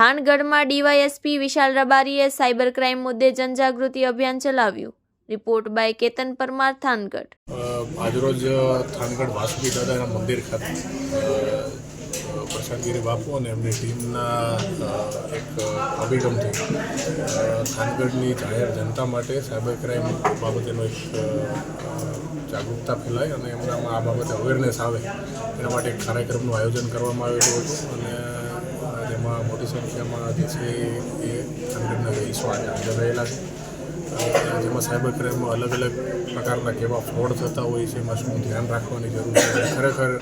થાનગઢમાં DYSP Vishal રબારીએ cyber crime મુદ્દે જનજાગૃતિ અભિયાન ચલાવ્યું. Report by Ketan Parmar Thangadh. આજરોજ થાનગઢ વાસુકી દાદાના મંદિર ખાતે અ, પ્રશાંતગીરી બાપુ અને એમની ટીમના એક અભિગમથી થાનગઢની જાહેર જનતા માટે સાયબર ક્રાઇમ બાબતેનો એક જાગૃતતા ફેલાય અને એમનામાં આ બાબતે અવેરનેસ આવે. એના માટે એક કાર્યક્રમનું આયોજન કરવામાં આવેલું હતું અને સંખ્યામાં જે છે એ અંદરના રહીશો આજે રહેલા છે. જેમાં સાયબર ક્રાઇમમાં અલગ અલગ પ્રકારના કેવા ફ્રોડ થતા હોય છે, એમાં શું ધ્યાન રાખવાની જરૂર છે ખરેખર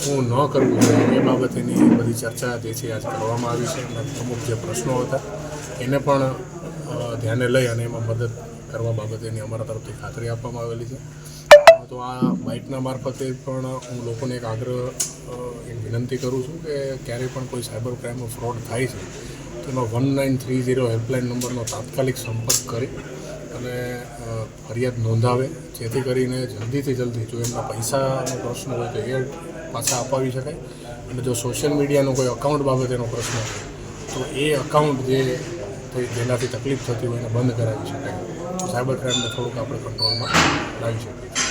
શું ન કરવું જોઈએ એ બાબતેની બધી ચર્ચા જે છે આજ કરવામાં આવી છે અને અમુક જે પ્રશ્નો હતા એને પણ ધ્યાને લઈ અને એમાં મદદ કરવા બાબતેની અમારા તરફથી ખાતરી આપવામાં આવેલી છે. તો આ બાઇકના મારફતે પણ હું લોકોને એક આગ્રહ એક વિનંતી કરું છું કે ક્યારેય પણ કોઈ સાયબર ક્રાઇમનો ફ્રોડ થાય છે, તો એમાં one nine three zero helpline નંબરનો તાત્કાલિક સંપર્ક કરી અને ફરિયાદ નોંધાવે, જેથી કરીને જલ્દીથી જલ્દી જો એમના પૈસાનો પ્રશ્ન હોય તો એ પાછા અપાવી શકાય અને જો સોશિયલ મીડિયાનો કોઈ અકાઉન્ટ બાબતેનો પ્રશ્ન હોય તો એ અકાઉન્ટ જે જેનાથી તકલીફ થતી હોય એને બંધ કરાવી શકાય. સાયબર ક્રાઇમને થોડુંક આપણે કંટ્રોલમાં લાવી શકીએ.